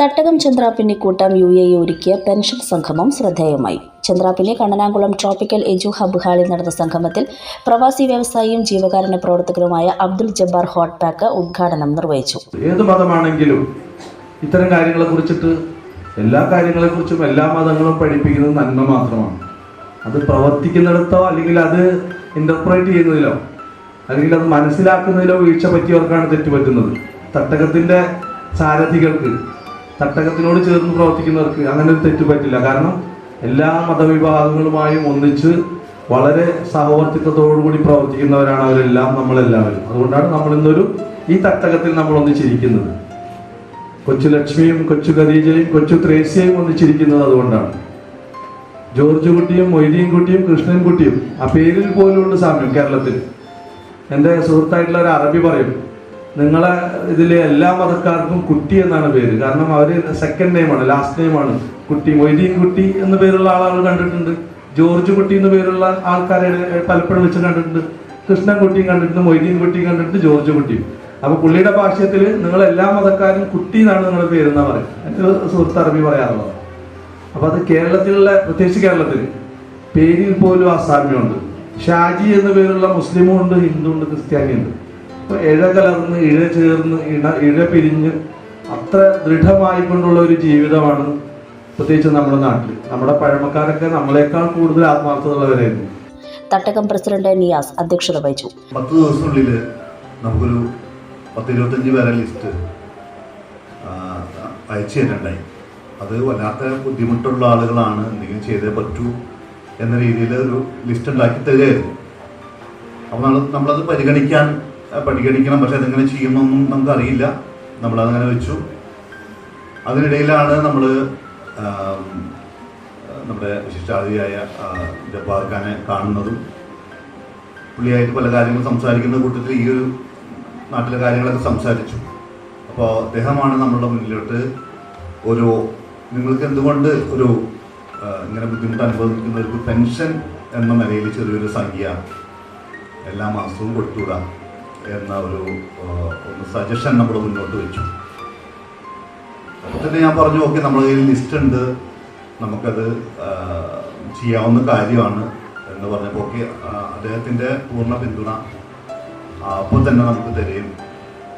തട്ടകം ചന്ദ്രാപ്പിന്നിക്കൂട്ടം U A ഒരുക്കിയ pension സംഗമം ശ്രദ്ധേയമായി. Chandrappinni Kannanakulam tropical edu hub ഹാളിൽ നടന്ന സംഗമത്തിൽ പ്രവാസി വ്യവസായിയും ജീവകാരുണ്യ പ്രവർത്തകരുമായ അബ്ദുൽ ജബ്ബാർ ഹോട്ട് പാക്ക് ഉദ്ഘാടനം നിർവഹിച്ചു. ഏത് മതമാണെങ്കിലും ഇത്തരം കാര്യങ്ങളെ കുറിച്ചിട്ട് എല്ലാ കാര്യങ്ങളെക്കുറിച്ചും എല്ലാ മതങ്ങളും പഠിപ്പിക്കുന്നത് നന്മ മാത്രമാണ്. അത് പ്രവർത്തിക്കുന്നിടത്തോ അല്ലെങ്കിൽ അത് ഇന്റർപ്രേറ്റ് ചെയ്യുന്നതിലോ അല്ലെങ്കിൽ അത് മനസ്സിലാക്കുന്നതിലോ വീഴ്ച പറ്റിയവർക്കാണ് തെറ്റുപറ്റുന്നത്. തട്ടകത്തിന്റെ സാരഥികൾക്ക് തട്ടകത്തിനോട് ചേർന്ന് പ്രവർത്തിക്കുന്നവർക്ക് അങ്ങനെ ഒരു തെറ്റ് പറ്റില്ല. കാരണം എല്ലാ മതവിഭാഗങ്ങളുമായും ഒന്നിച്ച് വളരെ സഹവർത്തിത്വത്തോടുകൂടി പ്രവർത്തിക്കുന്നവരാണ് അവരെല്ലാം നമ്മളെല്ലാവരും. അതുകൊണ്ടാണ് നമ്മൾ ഇന്നൊരു ഈ തട്ടകത്തിൽ നമ്മൾ ഒന്നിച്ചിരിക്കുന്നത്. കൊച്ചു ലക്ഷ്മിയും കൊച്ചു ഖദീജയും കൊച്ചു ത്രേസ്യയും ഒന്നിച്ചിരിക്കുന്നത് അതുകൊണ്ടാണ്. ജോർജ് കുട്ടിയും മൊയ്തീൻ കുട്ടിയും കൃഷ്ണൻ കുട്ടിയും ആ പേരിൽ പോലും ഉണ്ട് സാമ്യം കേരളത്തിൽ. എന്റെ സുഹൃത്തായിട്ടുള്ള ഒരു അറബി പറയും നിങ്ങളെ ഇതിലെ എല്ലാ മതക്കാർക്കും കുട്ടി എന്നാണ് പേര്. കാരണം അവർ സെക്കൻഡ് നെയിമാണ് ലാസ്റ്റ് നെയിമാണ് കുട്ടി മൊയ്തീൻ കുട്ടി എന്ന പേരുള്ള ആളുകൾ കണ്ടിട്ടുണ്ട്. ജോർജ് കുട്ടി എന്ന പേരുള്ള ആൾക്കാരെ പലപ്പോഴും വെച്ച് കണ്ടിട്ടുണ്ട്. കൃഷ്ണൻ കുട്ടിയും കണ്ടിട്ടുണ്ട് മൊയ്തീൻ കുട്ടിയും കണ്ടിട്ടുണ്ട് ജോർജ് കുട്ടിയും. അപ്പൊ പുള്ളിയുടെ ഭാഷ്യത്തിൽ നിങ്ങൾ എല്ലാ മതക്കാരും കുട്ടി എന്നാണ് നിങ്ങളുടെ പേരെന്നാ പറയും. എന്റെ സുഹൃത്ത് അറബി പറയാറുള്ളത്. അപ്പൊ അത് കേരളത്തിലുള്ള പ്രത്യേകിച്ച് കേരളത്തിൽ പേരിൽ പോലും ആ സാമ്യമുണ്ട്. ഷാജി എന്ന പേരുള്ള മുസ്ലിമും ഉണ്ട് ഹിന്ദു ഉണ്ട്. ഇഴ കലർന്ന് ഇഴ ചേർന്ന് ഇട ഇഴ പിരിഞ്ഞ് അത്ര ദൃഢമായിക്കൊണ്ടുള്ള ഒരു ജീവിതമാണ് പ്രത്യേകിച്ച് നമ്മുടെ നാട്ടിൽ നമ്മുടെ പഴമക്കാരൊക്കെ നമ്മളെക്കാൾ കൂടുതൽ ആത്മാർത്ഥതയുള്ളവരായിരുന്നു. തട്ടകം പ്രസിഡന്റ് നിയാസ് അധ്യക്ഷത വഹിച്ചു. പത്ത് ദിവസത്തിനുള്ളിൽ നമുക്കൊരു പത്ത് ഇരുപത്തഞ്ച് പേരെ ലിസ്റ്റ് അയച്ചു തന്നിട്ടുണ്ടായി അത് വല്ലാത്ത ബുദ്ധിമുട്ടുള്ള ആളുകളാണ്. എന്തെങ്കിലും ചെയ്തേ പറ്റൂ എന്ന രീതിയിൽ ഒരു ലിസ്റ്റ് ഉണ്ടാക്കി തരികയായിരുന്നു. അപ്പോൾ നമ്മൾ നമ്മളത് പരിഗണിക്കാൻ പരിഗണിക്കണം. പക്ഷെ അതെങ്ങനെ ചെയ്യണമെന്നും നമുക്ക് അറിയില്ല നമ്മൾ അതങ്ങനെ വെച്ചു. അതിനിടയിലാണ് നമ്മൾ നമ്മുടെ വിശിഷ്ടാതിഥിയായ ജപ്പാർക്കാനെ കാണുന്നതും. പുള്ളിയായിട്ട് പല കാര്യങ്ങളും സംസാരിക്കുന്ന കൂട്ടത്തിൽ ഈ ഒരു നാട്ടിലെ കാര്യങ്ങളൊക്കെ സംസാരിച്ചു. അപ്പോൾ അദ്ദേഹമാണ് നമ്മളുടെ മുന്നിലോട്ട് ഒരു നിങ്ങൾക്ക് എന്തുകൊണ്ട് ഒരു ഇങ്ങനെ ബുദ്ധിമുട്ട് അനുഭവിക്കുന്നവർക്ക് പെൻഷൻ എന്ന നിലയിൽ ചെറിയൊരു സംഖ്യ എല്ലാ മാസവും കൊടുത്തുവിടാം. എന്ന ഒരു ഒന്ന് സജഷൻ നമ്മൾ മുന്നോട്ട് വെച്ചു. അപ്പോൾ തന്നെ ഞാൻ പറഞ്ഞു ഓക്കെ നമ്മുടെ കയ്യിൽ ലിസ്റ്റ് ഉണ്ട്. നമുക്കത് ചെയ്യാവുന്ന കാര്യമാണ്. എന്ന് പറഞ്ഞപ്പോൾ ഓക്കെ അദ്ദേഹത്തിന്റെ പൂർണ പിന്തുണ അപ്പോൾ തന്നെ നമുക്ക് തരും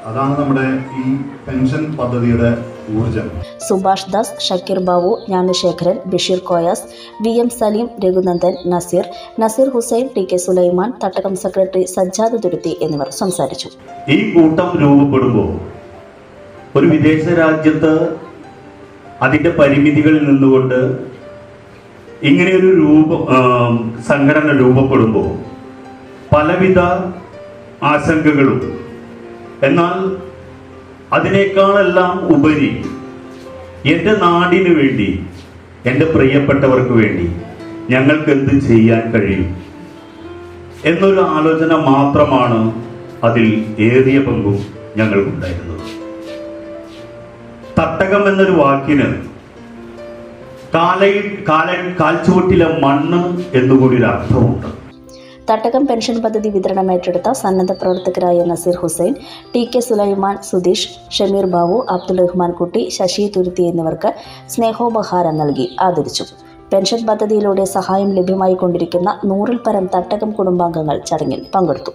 അതാണ് നമ്മുടെ ഈ പെൻഷൻ പദ്ധതിയുടെ ഊർജം Subhash Das Shakeer Babu Jnanasekharan Basheer Koyas V M Saleem Raghunandan Naseer Naseer Hussain T K Sulaiman Thattakam secretary Sajjad Thuruthi എന്നിവർ സംസാരിച്ചു. ഈ കൂട്ടം രൂപപ്പെടുമ്പോൾ ഒരു വിദേശ രാജ്യത്ത് അതിന്റെ പരിമിതികളിൽ നിന്നുകൊണ്ട് ഇങ്ങനെയൊരു രൂപ സംഘടന രൂപപ്പെടുമ്പോൾ പലവിധ ആശങ്കകളും എന്നാൽ അതിനേക്കാളെല്ലാം ഉപരി എന്റെ നാടിനു വേണ്ടി എന്റെ പ്രിയപ്പെട്ടവർക്ക് വേണ്ടി ഞങ്ങൾക്ക് എന്ത് ചെയ്യാൻ കഴിയും? എന്നൊരു ആലോചന മാത്രമാണ് അതിൽ ഏറിയ പങ്കും ഞങ്ങൾക്കുണ്ടായിരുന്നത്. തട്ടകം എന്നൊരു വാക്കിന് കാലയിൽ കാല കാൽച്ചുവട്ടിലെ മണ്ണ് എന്നുകൂടി ഒരു അർത്ഥമുണ്ട്. തട്ടകം പെൻഷൻ പദ്ധതി വിതരണം ഏറ്റെടുത്ത സന്നദ്ധ പ്രവർത്തകരായ നസീർ ഹുസൈൻ ടി കെ സുലൈമാൻ സുധീഷ് ഷമീർ ബാബു അബ്ദുൾ റഹ്മാൻ കുട്ടി ശശി തുരുത്തി എന്നിവർക്ക് സ്നേഹോപഹാരം നൽകി ആദരിച്ചു. പെൻഷൻ പദ്ധതിയിലൂടെ സഹായം ലഭ്യമായിക്കൊണ്ടിരിക്കുന്ന നൂറിൽ പരം തട്ടകം കുടുംബാംഗങ്ങൾ ചടങ്ങിൽ പങ്കെടുത്തു.